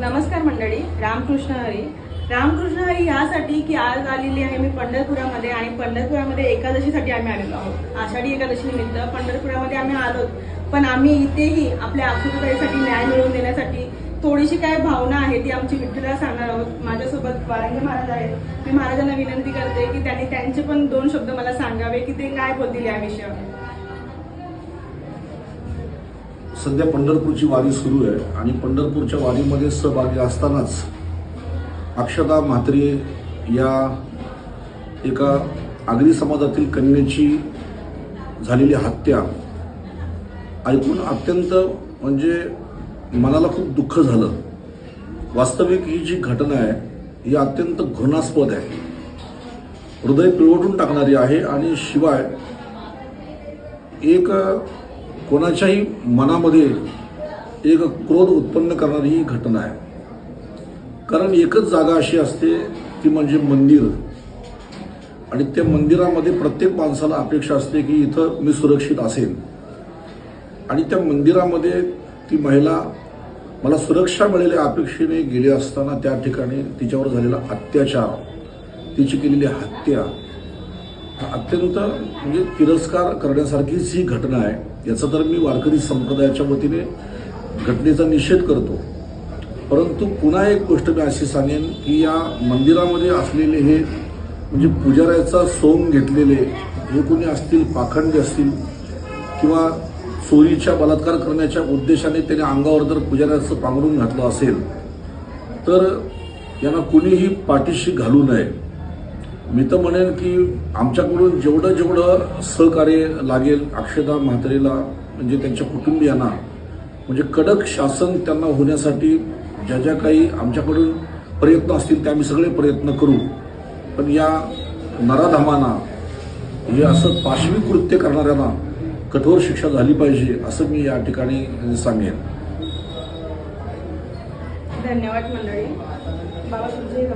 नमस्कार मंडळी रामकृष्ण हरी. रामकृष्ण हरी यासाठी की आज आलेली आहे मी पंढरपुरामध्ये आणि पंढरपुरामध्ये एकादशीसाठी आम्ही आलेलो आहोत. आषाढी एकादशी निमित्त पंढरपुरामध्ये आम्ही आलो पण आम्ही इथेही आपल्या आखुताईसाठी न्याय मिळवून देण्यासाठी थोडीशी काय भावना आहे ती आमची विठ्ठला सांगणार आहोत. माझ्यासोबत वारंगे महाराज आहेत. मी महाराजांना विनंती करते की त्यांनी त्यांचे पण दोन शब्द मला सांगावे की ते काय बोलतील या विषयावर. सध्या पंढरपूरची वारी सुरू आहे आणि पंढरपूरच्या वारीमध्ये सहभागी असतानाच अक्षता म्हात्रे या एका आगरी समाजातील कन्येची झालेली हत्या ऐकून अत्यंत म्हणजे मनाला खूप दुःख झालं. वास्तविक ही जी घटना आहे ही अत्यंत घृणास्पद आहे. हृदय पिळवटून टाकणारी आहे आणि शिवाय एक कोणाच्याही मनामध्ये एक क्रोध उत्पन्न करणारी ही घटना आहे. कारण एकच जागा अशी असते ती म्हणजे मंदिर. आणि त्या मंदिरामध्ये प्रत्येक माणसाला अपेक्षा असते की इथं मी सुरक्षित असेल आणि त्या मंदिरामध्ये ती महिला मला सुरक्षा मिळेल्या अपेक्षेने गेली असताना त्या ठिकाणी तिच्यावर झालेला अत्याचार तिची केलेली हत्या अत्यंत म्हणजे तिरस्कार करण्यासारखीच ही घटना आहे. याचा तर मी वारकरी संप्रदायाच्या वतीने घटनेचा निषेध करतो. परंतु पुन्हा एक गोष्ट मी अशी सांगेन की या मंदिरामध्ये असलेले हे म्हणजे पुजाऱ्याचा सोंग घेतलेले हे कोणी असतील पाखंडी असतील किंवा चोरीच्या बलात्कार करण्याच्या उद्देशाने त्याने अंगावर जर पुजाऱ्याचं पांघरून घातलं असेल तर यांना कुणीही पाठीशी घालू नये. मी तर म्हणेन की आमच्याकडून जेवढं जेवढं सहकार्य लागेल अक्षदा म्हात्रेला म्हणजे त्यांच्या कुटुंबियांना म्हणजे कडक शासन त्यांना होण्यासाठी ज्या ज्या काही आमच्याकडून प्रयत्न असतील ते आम्ही सगळे प्रयत्न करू. पण या नराधामांना हे असं पाशवी कृत्य करणाऱ्यांना कठोर शिक्षा झाली पाहिजे असं मी या ठिकाणी सांगेन. धन्यवाद मंडळी. बाबा तुमचे